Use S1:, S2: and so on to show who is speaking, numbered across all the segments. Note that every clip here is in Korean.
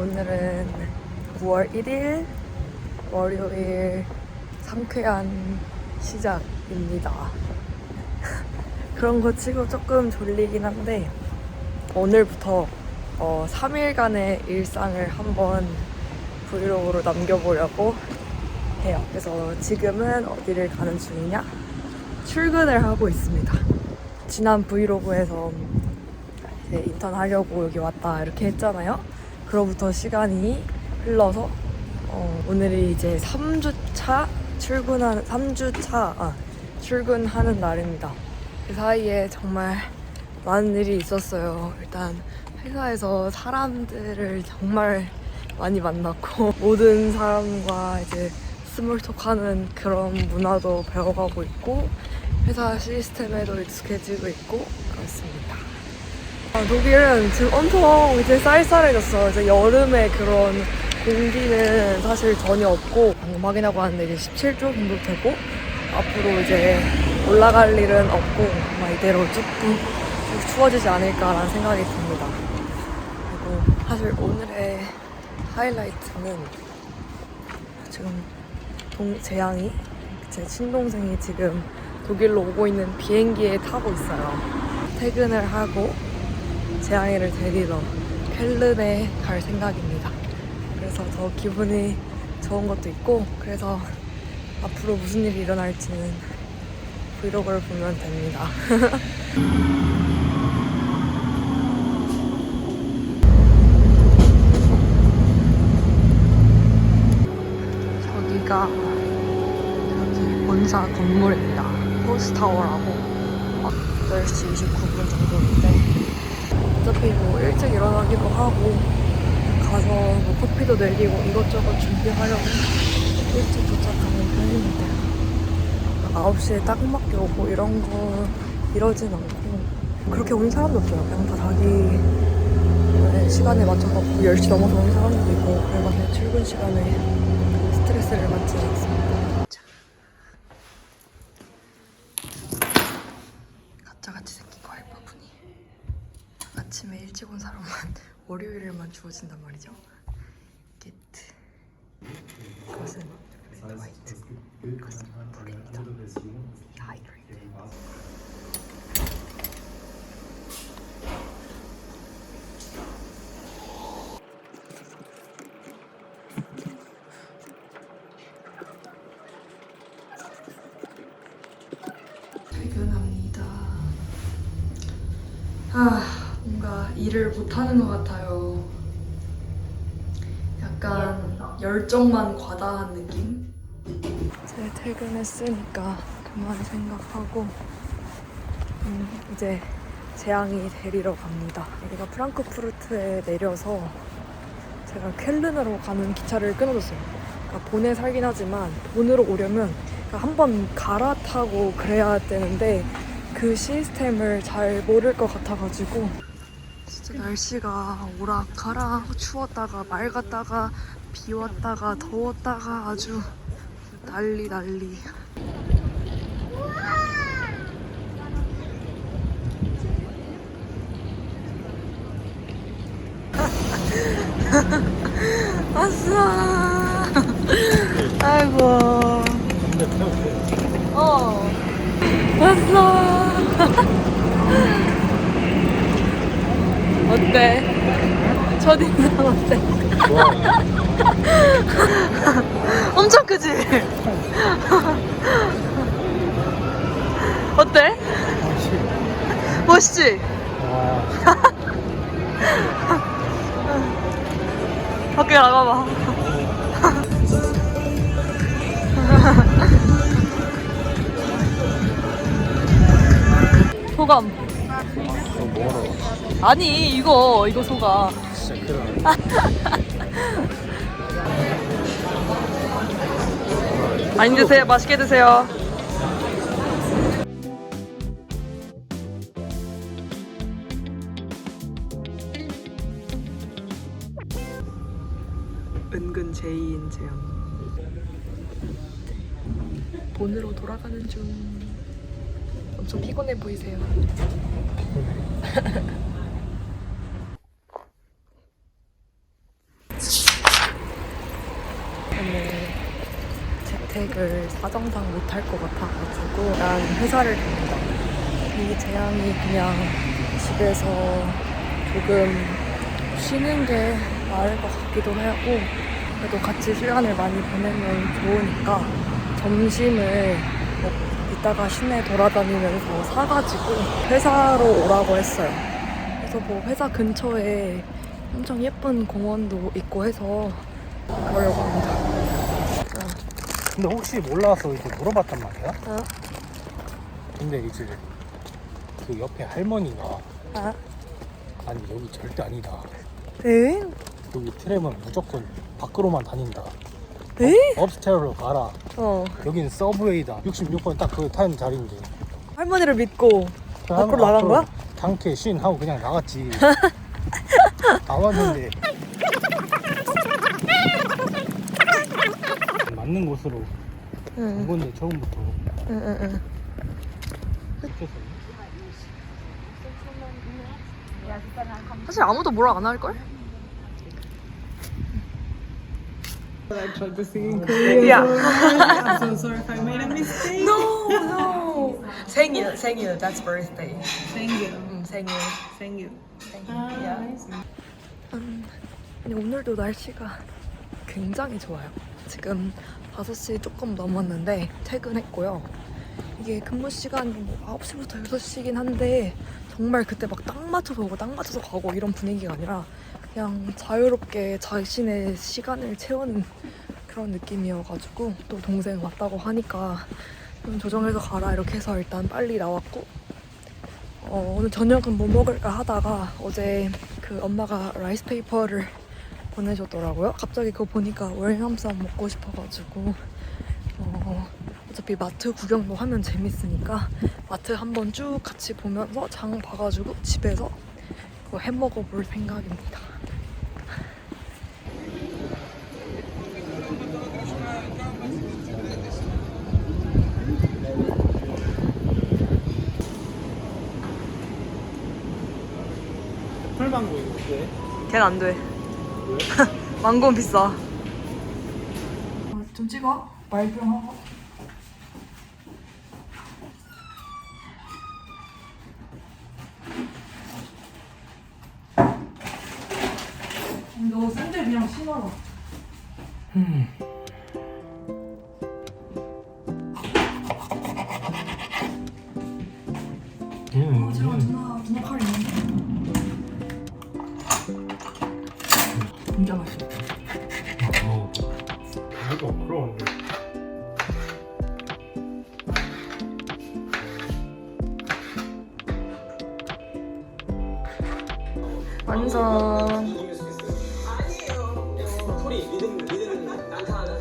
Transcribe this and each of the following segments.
S1: 오늘은 9월 1일 월요일 상쾌한 시작입니다. 그런 거 치고 조금 졸리긴 한데 오늘부터 어, 3일간의 일상을 한번 브이로그로 남겨보려고 해요. 그래서 지금은 어디를 가는 중이냐? 출근을 하고 있습니다. 지난 브이로그에서 인턴 하려고 여기 왔다 이렇게 했잖아요. 그로부터 시간이 흘러서 어, 오늘이 이제 3주차 출근하는 3주차 아, 출근하는 날입니다. 그 사이에 정말 많은 일이 있었어요. 일단 회사에서 사람들을 정말 많이 만났고 모든 사람과 이제 스몰톡하는 그런 문화도 배워가고 있고 회사 시스템에도 익숙해지고 있고 그렇습니다. 아, 독일은 지금 엄청 이제 쌀쌀해졌어. 이제 여름에 그런 공기는 사실 전혀 없고 방금 확인하고 왔는데 이제 17도 정도 되고 앞으로 이제 올라갈 일은 없고 아마 이대로 쭉, 쭉 추워지지 않을까라는 생각이 듭니다. 그리고 사실 오늘의 하이라이트는 지금 동, 재앙이 제 친동생이 지금 독일로 오고 있는 비행기에 타고 있어요. 퇴근을 하고 재앙이를 데리러 켈른에 갈 생각입니다. 그래서 더 기분이 좋은 것도 있고 그래서 앞으로 무슨 일이 일어날지는 브이로그를 보면 됩니다. 저기가 여기 본사 건물입니다. 호스타워라고 8시 29분 정도인데 어차피 뭐 일찍 일어나기도 하고 가서 뭐 커피도 내리고 이것저것 준비하려고 일찍 도착하는 편인데 9시에 딱 맞게 오고 이런 거 이러진 않고 그렇게 오는 사람도 없어요. 그냥 다 자기 네, 시간에 맞춰서 10시 넘어서 오는 사람도 있고 그래가지고 출근 시간에 스트레스를 받지 않습니다. 자. 가짜같이 생긴 거 알바분이 아침에 일찍 온 사람만 월요일에만 주어진단 말이죠. 게트 그것은 화이트 그것은 불입니다. 하이그레이드 퇴근합니다. 아, 뭔가 일을 못하는 것 같아요. 약간 열정만 과다한 느낌? 이제 퇴근했으니까 그만 생각하고 음, 이제 재앙이 데리러 갑니다. 여기가 프랑크푸르트에 내려서 제가 켈른으로 가는 기차를 끊어줬어요. 그러니까 본에 살긴 하지만 본으로 오려면 한번 갈아타고 그래야 되는데 그 시스템을 잘 모를 것 같아가지고 진짜 날씨가 오락가락 추웠다가 맑았다가 비 왔다가 더웠다가 아주 난리 난리. 왔어. 아이고. 어. 왔어 어때? 첫인상 어때? 엄청 크지? 어때? 멋있지? 밖에 나가봐 소감 아니 이거 이거 소감 많이 드세요. 맛있게 드세요. 은근 제이인 재현 본으로 돌아가는 중 엄청 피곤해 보이세요. 재택을 네. 사정상 못할 것 같아가지고 난 회사를 갑니다. 이 재앙이 그냥 집에서 조금 쉬는 게 나을 것 같기도 하고 그래도 같이 시간을 많이 보내면 좋으니까 점심을 먹고 이따가 시내 돌아다니면서 사가지고 회사로 오라고 했어요. 그래서 뭐 회사 근처에 엄청 예쁜 공원도 있고 해서 가려고 합니다.
S2: 근데 혹시 몰라서 이제 물어봤단 말이야.
S1: 어?
S2: 근데 이제 그 옆에 할머니가
S1: 아?
S2: 아니 여기 절대 아니다.
S1: 에?
S2: 여기 트램은 무조건 밖으로만 다닌다.
S1: 에?
S2: 업스테어로 가라.
S1: 어.
S2: 여긴 서브웨이다. 66번 딱그 타는 자리인데.
S1: 할머니를 믿고
S2: 그
S1: 밖으로 나간 거야?
S2: 당캐 쉰 하고 그냥 나갔지. 나왔는데 맞는 곳으로 온
S1: 응.
S2: 건데 처음부터
S1: 응, 응, 응.
S2: 그래서
S1: 사실 아무도 뭐라 안 할걸?
S3: I tried to sing in Korean.
S1: Yeah.
S3: I'm so sorry if I made a mistake.
S1: No, no. 생일, 생일. That's birthday.
S3: Thank you.
S1: 응, 생일.
S3: Thank you.
S1: Yeah. 음, 아니, 오늘도 날씨가 굉장히 좋아요. 지금 5시 조금 넘었는데 퇴근했고요. 이게 근무 시간이 뭐 9시부터 6시긴 한데 정말 그때 막 딱 맞춰서 오고 딱 맞춰서 가고 이런 분위기가 아니라 그냥 자유롭게 자신의 시간을 채우는 그런 느낌이어가지고 또 동생 왔다고 하니까 좀 조정해서 가라 이렇게 해서 일단 빨리 나왔고 어, 오늘 저녁은 뭐 먹을까 하다가 어제 그 엄마가 라이스 페이퍼를 보내줬더라고요. 갑자기 그거 보니까 월남쌈 먹고 싶어가지고 어, 어차피 마트 구경도 하면 재밌으니까 마트 한번 쭉 같이 보면서 장 봐가지고 집에서 그거 해 먹어 볼 생각입니다.
S2: 풀망고 이거 왜?
S1: 걔는 안 돼. 망고는 비싸. 좀 찍어. 말좀 하고. 너 샌들 그냥 신어라.
S2: 음,
S1: 제가 누나 누나 칼있 진짜 맛있어.
S2: 어. 이거 부러운데.
S1: 완성.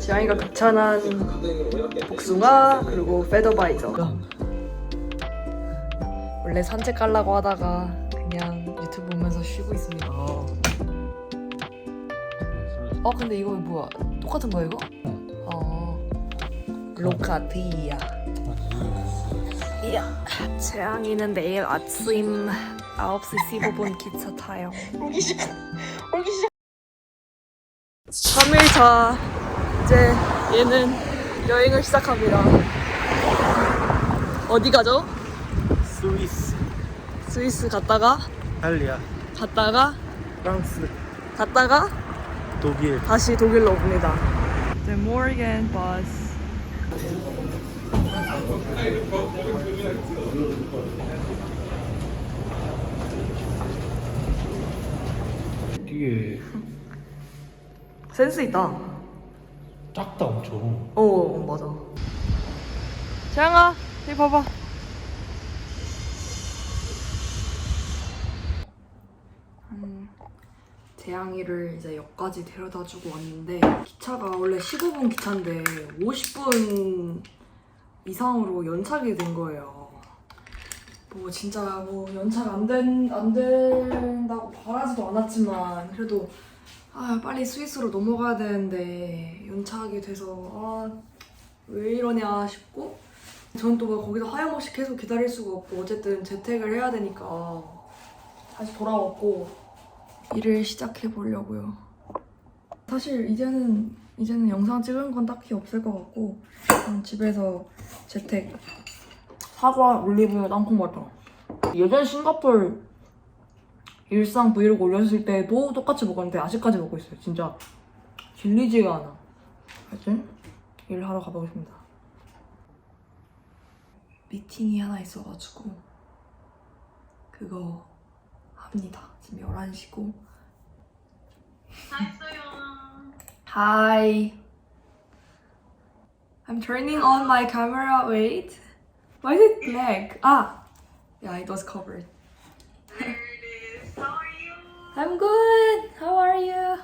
S1: 지영이가 극찬한 복숭아 그리고 페더바이저. 원래 산책 가려고 하다가 어 근데 이거 뭐야? 똑같은 거야 이거? 어. 로카티야. 이야. 재앙이는 내일 아침 9시 15분 기차 타요. 울기 시작. 울기 시작. 3일 차 이제 얘는 여행을 시작합니다. 어디 가죠?
S2: 스위스,
S1: 스위스 갔다가
S2: 이탈리아,
S1: 갔다가
S2: 프랑스,
S1: 갔다가
S2: 독일.
S1: 다시 독일로 옵니다. The Morgan bus.
S2: 이게
S1: 센스 있다.
S2: 작다 엄청.
S1: 어 맞아. 재영아, 여기 봐봐. 재앙이를 이제 역까지 데려다주고 왔는데 기차가 원래 15분 기차인데 50분 이상으로 연착이 된 거예요. 뭐 진짜 뭐 연착 안, 된, 안 된다고 바라지도 않았지만 그래도 아 빨리 스위스로 넘어가야 되는데 연착이 돼서 아왜 이러냐 싶고 전또 거기서 하염없이 계속 기다릴 수가 없고 어쨌든 재택을 해야 되니까 다시 돌아왔고 일을 시작해 보려고요. 사실 이제는 이제는 영상 찍은 건 딱히 없을 것 같고 집에서 재택 사과, 올리브유, 땅콩 버터 예전 싱가폴 일상 브이로그 올렸을 때도 똑같이 먹었는데 아직까지 먹고 있어요. 진짜 질리지가 않아. 하여튼 일하러 가보겠습니다. 미팅이 하나 있어가지고 그거 바쁩니다. 지금 11시고. Hi. I'm turning on my camera. Wait. Why did it lag? Ah. Yeah, it was covered.
S4: There it is. How are you?
S1: I'm good. How are you?